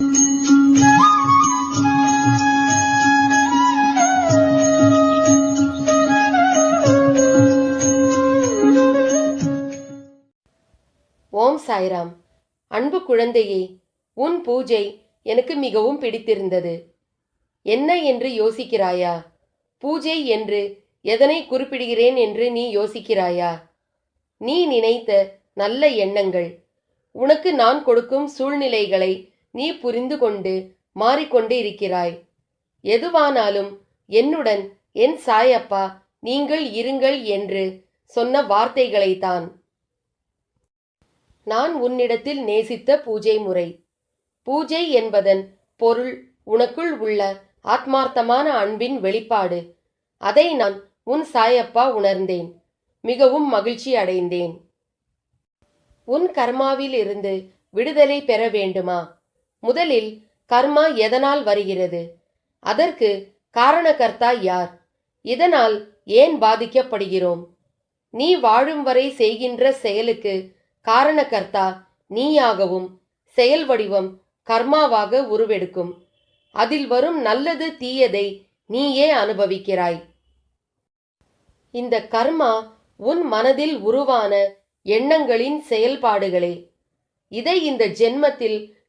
ஓம் சாய்ராம். அன்பு குழந்தையே உன் பூஜை எனக்கு மிகவும் பிடித்திருந்தது. என்ன என்று யோசிக்கிறாயா? பூஜை என்று எதனை குறிப்பிடுகிறேன் என்று நீ யோசிக்கிறாயா? நீ நினைத்த நல்ல எண்ணங்கள். உனக்கு நான் கொடுக்கும் சூழ்நிலைகளை நீ புரிந்து கொண்டு மாறிக்கொண்டு இருக்கிறாய். எதுவானாலும் என்னுடன் என் சாயப்பா நீங்கள் இருங்கள் என்று சொன்ன வார்த்தைகளைத்தான். நான் உன்னிடத்தில் நேசித்த பூஜை முறை. பூஜை என்பதன் பொருள் உனக்குள் உள்ள ஆத்மார்த்தமான அன்பின் வெளிப்பாடு. அதை நான் உன் சாயப்பா உணர்ந்தேன். மிகவும் மகிழ்ச்சி அடைந்தேன். உன் கர்மாவில் இருந்து விடுதலை பெற வேண்டுமா? முதலில் கர்மா எதனால் வருகிறது? அதற்கு காரணகர்த்தா யார்? இதனால் ஏன் பாதிக்கப்படுகிறோம்? நீ வாழும் வரை செய்கின்ற செயலுக்கு காரணகர்த்தா நீயாகவும் செயல் வடிவம் கர்மாவாக உருவெடுக்கும். அதில் வரும் நல்லது தீயதை நீயே அனுபவிக்கிறாய். இந்த கர்மா உன் மனதில் உருவான எண்ணங்களின் செயல்பாடுகளே. இதை இந்த ஜென்மத்தில்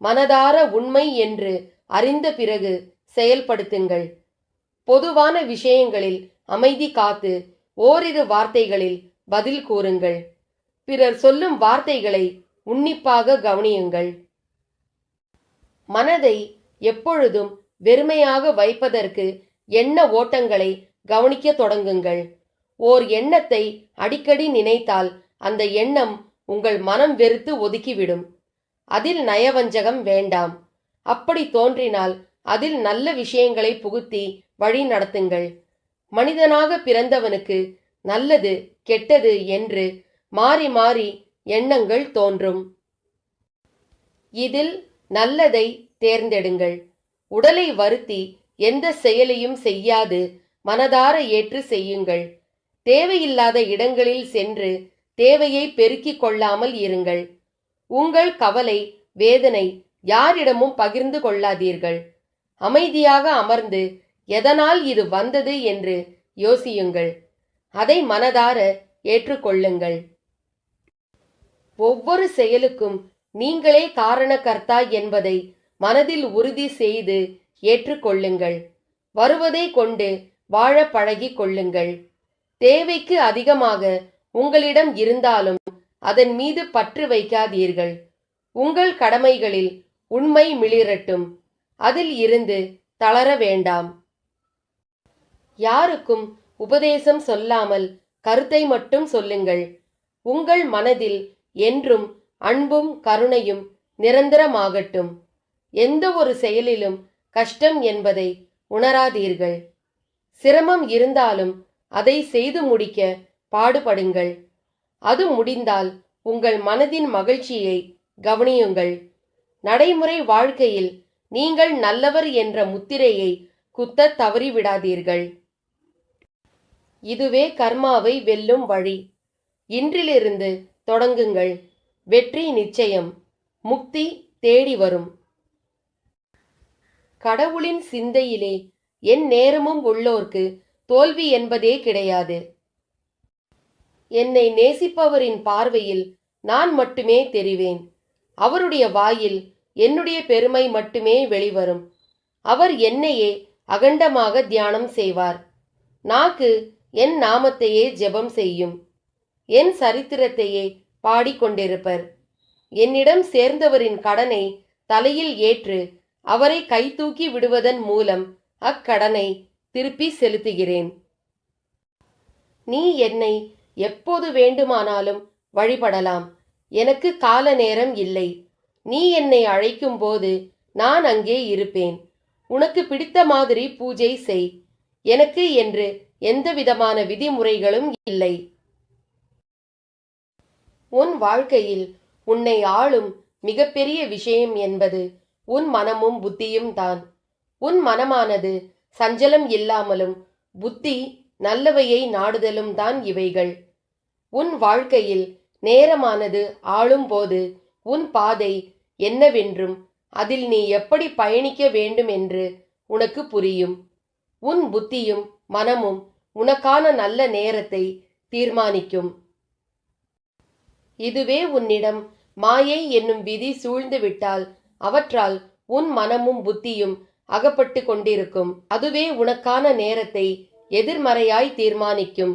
மனதார உண்மை என்று அறிந்த பிறகு செயல்படுத்துங்கள். பொதுவான விஷயங்களில் அமைதி காத்து ஓரிரு வார்த்தைகளில் பதில் கூறுங்கள். பிறர் சொல்லும் வார்த்தைகளை உன்னிப்பாக கவனியுங்கள். மனதை எப்பொழுதும் வெறுமையாக வைப்பதற்கு எண்ண ஓட்டங்களை கவனிக்க தொடங்குங்கள். ஓர் எண்ணத்தை அடிக்கடி நினைத்தால் அந்த எண்ணம் உங்கள் மனம் வெறுத்து ஒதுக்கிவிடும். அதில் நயவஞ்சகம் வேண்டாம். அப்படி தோன்றினால் அதில் நல்ல விஷயங்களை புகுத்தி வழி நடத்துங்கள். மனிதனாக பிறந்தவனுக்கு நல்லது கெட்டது என்று மாறி மாறி எண்ணங்கள் தோன்றும். இதில் நல்லதை தேர்ந்தெடுங்கள். உடலை வருத்தி எந்த செயலையும் செய்யாது மனதார ஏற்று செய்யுங்கள். தேவையில்லாத இடங்களில் சென்று தேவையை பெருக்கிக் கொள்ளாமல் இருங்கள். உங்கள் கவலை வேதனை யாரிடமும் பகிர்ந்து கொள்ளாதீர்கள். அமைதியாக அமர்ந்து எதனால் இது வந்தது என்று யோசியுங்கள். அதை மனதார ஏற்றுக்கொள்ளுங்கள். ஒவ்வொரு செயலுக்கும் நீங்களே காரணகர்த்தா என்பதை மனதில் உறுதி செய்து ஏற்றுக்கொள்ளுங்கள். வருவதை கொண்டு வாழ பழகிக் கொள்ளுங்கள். தேவைக்கு அதிகமாக உங்களிடம் இருந்தாலும் அதன் மீது பற்று வைக்காதீர்கள். உங்கள் கடமைகளில் உண்மை மிளிரட்டும். அதில் இருந்து தளர வேண்டாம். யாருக்கும் உபதேசம் சொல்லாமல் கருத்தை மட்டும் சொல்லுங்கள். உங்கள் மனதில் என்றும் அன்பும் கருணையும் நிரந்தரமாகட்டும். எந்த ஒரு செயலிலும் கஷ்டம் என்பதை உணராதீர்கள். சிரமம் இருந்தாலும் அதை செய்து முடிக்க பாடுபடுங்கள். அது முடிந்தால் உங்கள் மனதின் மகிழ்ச்சியை கவனியுங்கள். நடைமுறை வாழ்க்கையில் நீங்கள் நல்லவர் என்ற முத்திரையை குத்த தவறிவிடாதீர்கள். இதுவே கர்மாவை வெல்லும் வழி. இன்றிலிருந்து தொடங்குங்கள். வெற்றி நிச்சயம். முக்தி தேடி வரும். கடவுளின் சிந்தையிலே என் நேரமும் உள்ளோர்க்கு தோல்வி என்பதே கிடையாது. என்னை நேசிப்பவரின் பார்வையில் நான் மட்டுமே தெரிவேன். அவருடைய வாயில் என்னுடைய பெருமை மட்டுமே வெளிவரும். அவர் என்னையே அகண்டமாக தியானம் செய்வார். நாக்கு என் நாமத்தையே ஜெபம் செய்யும். என் சரித்திரத்தையே பாடிக்கொண்டிருப்பர் என்னிடம் சேர்ந்தவரின் கடனை தலையில் ஏற்று அவரை கைதூக்கி விடுவதன் மூலம் அக்கடனை திருப்பி செலுத்துகிறேன். நீ என்னை எப்போது வேண்டுமானாலும் வழிபடலாம். எனக்கு கால நேரம் இல்லை. நீ என்னை அழைக்கும்போது நான் அங்கே இருப்பேன். உனக்கு பிடித்த மாதிரி பூஜை செய். எனக்கு என்று எந்தவிதமான விதிமுறைகளும் இல்லை. உன் வாழ்க்கையில் உன்னை ஆளும் மிகப்பெரிய விஷயம் என்பது உன் மனமும் புத்தியும் தான். உன் மனமானது சஞ்சலம் இல்லாமலும் புத்தி நல்லவையை நாடுதலும் தான் இவைகள். உன் வாழ்க்கையில் நேரமானது ஆளும்போது உன் பாதை என்னவென்றும் அதில் நீ எப்படி பயணிக்க வேண்டும் என்று உனக்கு புரியும். உன் புத்தியும் மனமும் உனக்கான நல்ல நேரத்தை தீர்மானிக்கும். இதுவே உன்னிடம் மாயை என்னும் விதி சூழ்ந்து விட்டால் அவற்றால் உன் மனமும் புத்தியும் அகப்பட்டு கொண்டிருக்கும். அதுவே உனக்கான நேரத்தை எதிர்மறையாய் தீர்மானிக்கும்.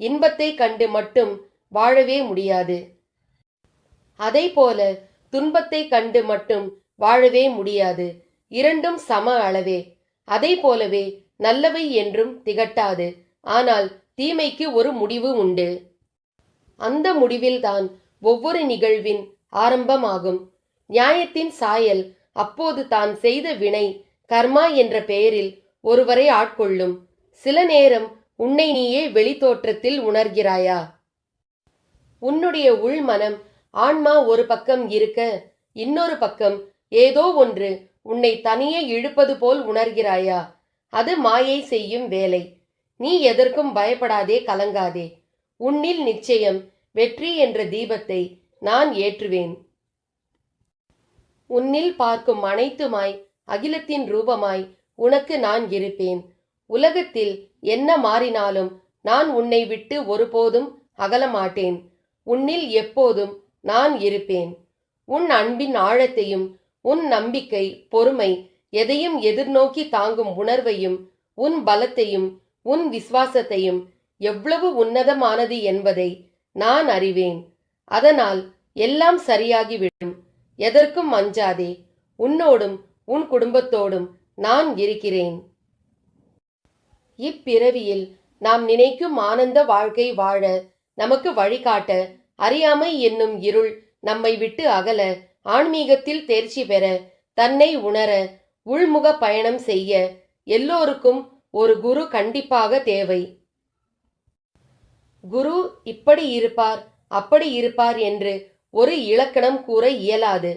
இன்பத்தை கண்டு மட்டும் வாழவே முடியாது. அதைப்போல துன்பத்தை கண்டு மட்டும் வாழவே முடியாது. இரண்டும் சம அளவே. அதை போலவே நல்லவை என்றும் திகட்டாது. ஆனால் தீமைக்கு ஒரு முடிவு உண்டு. அந்த முடிவில்தான் ஒவ்வொரு நிகழ்வின் ஆரம்பமாகும். நியாயத்தின் சாயல் அப்போது தான் செய்த வினை கர்மா என்ற பெயரில் ஒருவரை ஆட்கொள்ளும். சில நேரம் உன்னை நீயே வெளித்தோற்றத்தில் உணர்கிறாயா? உன்னுடைய உள்மனம் ஆன்மா ஒரு பக்கம் இருக்க இன்னொரு பக்கம் ஏதோ ஒன்று உன்னை தனியே இழுப்பது போல் உணர்கிறாயா? அது மாயை செய்யும் வேலை. நீ எதற்கும் பயப்படாதே கலங்காதே. உன்னில் நிச்சயம் வெற்றி என்ற தீபத்தை நான் ஏற்றுவேன். உன்னில் பார்க்கும் அனைத்துமாய் அகிலத்தின் ரூபமாய் உனக்கு நான் இருப்பேன். உலகத்தில் என்ன மாறினாலும் நான் உன்னை விட்டு ஒருபோதும் அகலமாட்டேன். உன்னில் எப்போதும் நான் இருப்பேன். உன் அன்பின் ஆழத்தையும் உன் நம்பிக்கை பொறுமை எதையும் எதிர்நோக்கி தாங்கும் உணர்வையும் உன் பலத்தையும் உன் விசுவாசத்தையும் எவ்வளவு உன்னதமானது என்பதை நான் அறிவேன். அதனால் எல்லாம் சரியாகிவிடும். எதற்கும் அஞ்சாதே. உன்னோடும் உன் குடும்பத்தோடும் நான் இருக்கிறேன். இப்பிறவியில் நாம் நினைக்கும் ஆனந்த வாழ்க்கை வாழ நமக்கு வழிகாட்ட அறியாமை என்னும் இருள் நம்மை விட்டு அகல ஆன்மீகத்தில் தேர்ச்சி பெற தன்னை உணர உள்முக பயணம் செய்ய எல்லோருக்கும் ஒரு குரு கண்டிப்பாக தேவை. குரு இப்படி இருப்பார் அப்படி இருப்பார் என்று ஒரு இலக்கணம் கூற இயலாது.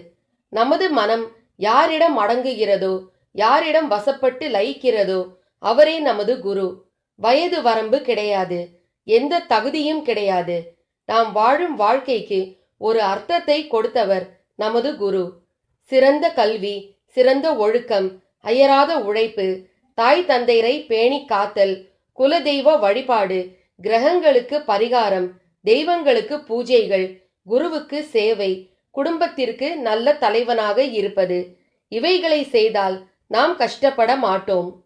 நமது மனம் யாரிடம் அடங்குகிறதோ யாரிடம் வசப்பட்டு லயிக்கிறதோ அவரே நமது குரு. வயது வரம்பு கிடையாது. எந்த தகுதியும் கிடையாது. நாம் வாழும் வாழ்க்கைக்கு ஒரு அர்த்தத்தை கொடுத்தவர் நமது குரு. சிறந்த கல்வி சிறந்த ஒழுக்கம் அயராத உழைப்பு தாய் தந்தையரை பேணி காத்தல் குலதெய்வ வழிபாடு கிரகங்களுக்கு பரிகாரம் தெய்வங்களுக்கு பூஜைகள் குருவுக்கு சேவை குடும்பத்திற்கு நல்ல தலைவனாக இருப்பது. இவைகளை செய்தால் நாம் கஷ்டப்பட மாட்டோம்.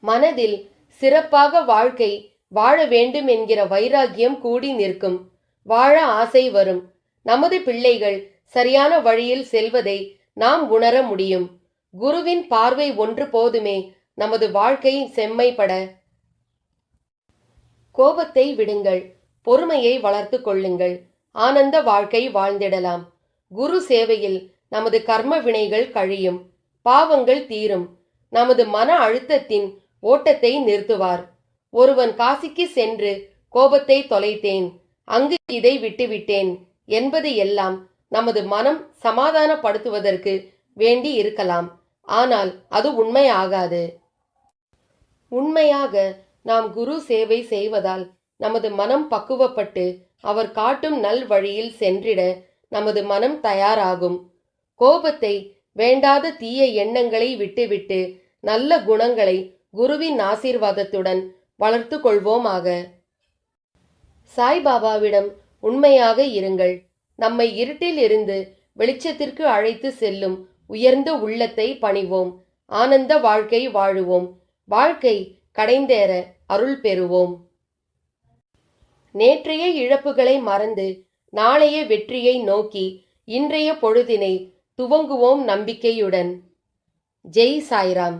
மனதில் சிறப்பாக வாழ்க்கை வாழ வேண்டும் என்கிற வைராகியம் கூடி நிற்கும். வாழ ஆசை வரும். நமது பிள்ளைகள் சரியான வழியில் செல்வதை நாம் உணர முடியும். குருவின் பார்வை ஒன்று போதுமே நமது வாழ்க்கை செம்மைப்பட. கோபத்தை விடுங்கள். பொறுமையை வளர்த்து கொள்ளுங்கள். ஆனந்த வாழ்க்கை வாழ்ந்திடலாம். குரு சேவையில் நமது கர்ம வினைகள் கழியும். பாவங்கள் தீரும். நமது மன அழுத்தத்தின் ஓட்டத்தை நிறுத்துவார். ஒருவன் காசிக்கு சென்று கோபத்தை தொலைத்தேன். அங்கு இதை விட்டுவிட்டேன். என்பது எல்லாம் நமது மனம் சமாதானப்படுத்துவதற்கு வேண்டி இருக்கலாம். ஆனால் அது உண்மையாகாது. உண்மையாக நாம் குரு சேவை செய்வதால் நமது மனம் பக்குவப்பட்டு அவர் காட்டும் நல் வழியில் சென்றிட நமது மனம் தயாராகும். கோபத்தை வேண்டாத தீய எண்ணங்களை விட்டுவிட்டு நல்ல குணங்களை குருவின் ஆசீர்வாதத்துடன் வளர்த்து கொள்வோமாக. சாய்பாபாவிடம் உண்மையாக இருங்கள். நம்மை இருட்டில் இருந்து வெளிச்சத்திற்கு அழைத்து செல்லும் உயர்ந்த உள்ளத்தை பணிவோம். ஆனந்த வாழ்க்கை வாழுவோம். வாழ்க்கை கடைந்தேற அருள் பெறுவோம். நேற்றைய இழப்புகளை மறந்து நாளைய வெற்றியை நோக்கி இன்றைய பொழுதினை துவங்குவோம் நம்பிக்கையுடன். ஜெய் சாய்ராம்.